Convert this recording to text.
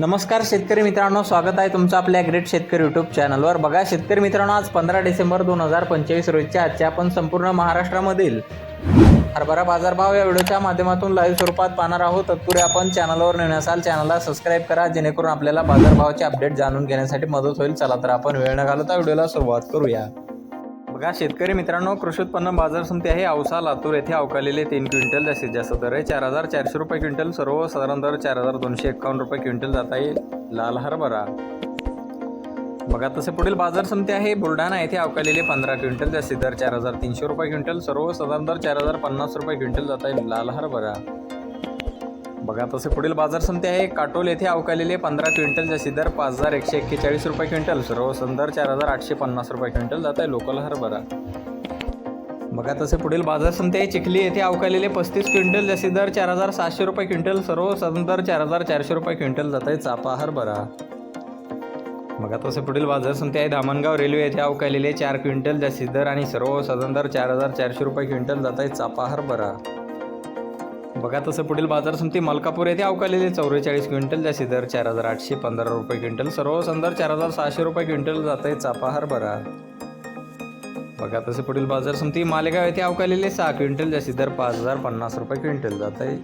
नमस्कार शेतकरी मित्रांनो स्वागत आहे तुमचं आपल्या ग्रेट शेतकरी यूट्यूब चॅनलवर बघा शेतकरी मित्रांनो आज पंधरा डिसेंबर दोन हजार पंचवीस रोजच्या आजच्या आपण संपूर्ण महाराष्ट्रामधील हरभरा बाजारभाव या व्हिडिओच्या माध्यमातून लाईव्ह स्वरूपात पाहणार आहोत. तत्पूर्वी आपण चॅनलवर नवीन असाल चॅनलला सबस्क्राईब करा जेणेकरून आपल्याला बाजारभावाचे अपडेट जाणून घेण्यासाठी मदत होईल. चला तर आपण वेळ न घालवता व्हिडिओला सुरुवात करूया. बघा शेतकरी मित्रांनो कृषी उत्पन्न बाजार समिती आहे औसा लातूर येथे अवकालेले तीन क्विंटल जास्तीत जास्त दर आहे. चार हजार चारशे रुपये क्विंटल सर्वसाधारण दर चार हजार दोनशे एक्कावन्न रुपये क्विंटल जात आहे लाल हरभरा. बघा तसे पुढील बाजार समिती आहे बुलढाणा येथे अवकालेले पंधरा क्विंटल जास्तीत दर चार हजार तीनशे रुपये क्विंटल सर्वसाधारण दर चार हजार पन्नास रुपये क्विंटल जात आहे लाल हरभरा. बघा तसे पुढील बाजार समिती आहे. काटोल येथे अवकालेले पंधरा क्विंटल जास्तीत दर पाच हजार एकशे एक्केचाळीस रुपये क्विंटल. सर्व दर चार हजार आठशे पन्नास रुपये क्विंटल. जात आहे लोकल हरभरा. बघा तसे पुढील बाजार समिती आहे. चिखली येथे अवकालेले पस्तीस क्विंटल जास्तीत दर चार हजार सातशे रुपये क्विंटल. सर्व दर चार हजार चारशे रुपये क्विंटल. जात आहे चापा हरभरा. बघा तसे पुढील बाजार समिती आहे. धामणगाव रेल्वे येथे अवकालेले चार क्विंटल जास्तीत दर आणि सर्व सदन दर चार हजार चारशे रुपये क्विंटल. जात आहे चापा हरभरा. बघा तसं पुढील बाजार समिती मलकापूर येथे अवकालेले चौवेचाळीस क्विंटल जास्ती दर चार हजार आठशे पंधरा रुपये क्विंटल सर्व संदर चार हजार सहाशे रुपये क्विंटल जात आहे चापा हरभरा बघा तसे पुढील बाजार समिती मालेगाव येथे अवकालेले सहा क्विंटल जास्ती दर पाच हजार पन्नास रुपये क्विंटल जात आहे